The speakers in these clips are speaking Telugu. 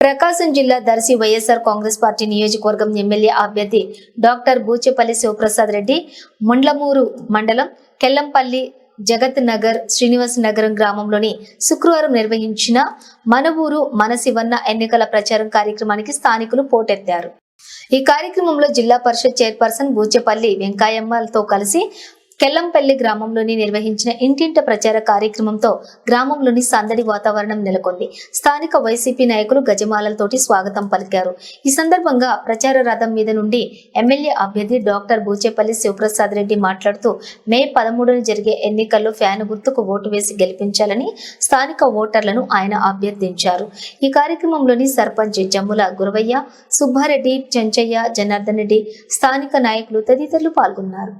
ప్రకాశం జిల్లా దర్శి వైఎస్ఆర్ కాంగ్రెస్ పార్టీ నియోజకవర్గం ఎమ్మెల్యే అభ్యర్థి డాక్టర్ బూచెపల్లి శివప్రసాద్ రెడ్డి ముండ్లమూరు మండలం కెల్లంపల్లి జగత్ నగర్ శ్రీనివాస్ నగరం గ్రామంలోని శుక్రవారం నిర్వహించిన మనవూరు ఊరు మన శివన్న ఎన్నికల ప్రచారం కార్యక్రమానికి స్థానికులు పోటెత్తారు. ఈ కార్యక్రమంలో జిల్లా పరిషత్ చైర్పర్సన్ బూచెపల్లి వెంకాయమ్మలతో కలిసి కెల్లంపల్లి గ్రామంలోని నిర్వహించిన ఇంటింట ప్రచార కార్యక్రమంతో గ్రామంలోని సందడి వాతావరణం నెలకొంది. స్థానిక వైసీపీ నాయకులు గజమాలతోటి స్వాగతం పలికారు. ఈ సందర్భంగా ప్రచార రథం మీద నుండి ఎమ్మెల్యే అభ్యర్థి డాక్టర్ బూచేపల్లి శివప్రసాద్ రెడ్డి మాట్లాడుతూ మే పదమూడున జరిగే ఎన్నికల్లో ఫ్యాన్ గుర్తుకు ఓటు వేసి గెలిపించాలని స్థానిక ఓటర్లను ఆయన అభ్యర్థించారు. ఈ కార్యక్రమంలోని సర్పంచ్ జమ్ముల గురవయ్య సుబ్బారెడ్డి చెంచయ్య జనార్దన్ రెడ్డి స్థానిక నాయకులు తదితరులు పాల్గొన్నారు.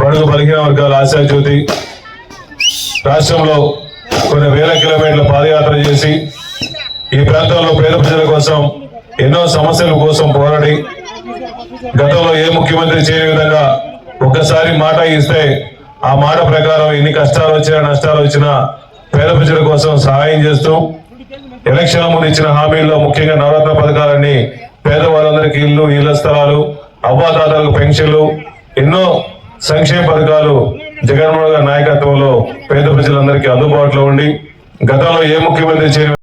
బడుగు బలిగిన వర్గాల ఆశాజ్యోతి రాష్ట్రంలో కొన్ని వేల కిలోమీటర్ల పాదయాత్ర చేసి ఈ ప్రాంతంలో పేద ప్రజల కోసం ఎన్నో సమస్యల కోసం పోరాడి గతంలో ఏ ముఖ్యమంత్రి చేయని విధంగా ఒక్కసారి మాట ఇస్తే ఆ మాట ప్రకారం ఎన్ని కష్టాలు వచ్చినా నష్టాలు వచ్చినా పేద ప్రజల కోసం సహాయం చేస్తూ ఎలక్షన్ ముందు ఇచ్చిన హామీల్లో ముఖ్యంగా నవరత్న పథకాలన్నీ పేదవాళ్ళందరికీ ఇల్లు ఇళ్ళ స్థలాలు అవ్వాదాతలకు పెన్షన్లు ఎన్నో సంక్షేమ పథకాలు జగన్మోహన్ గారి నాయకత్వంలో పేద ప్రజలందరికీ అందుబాటులో ఉండి గతంలో ఏ ముఖ్యమంత్రి చేయని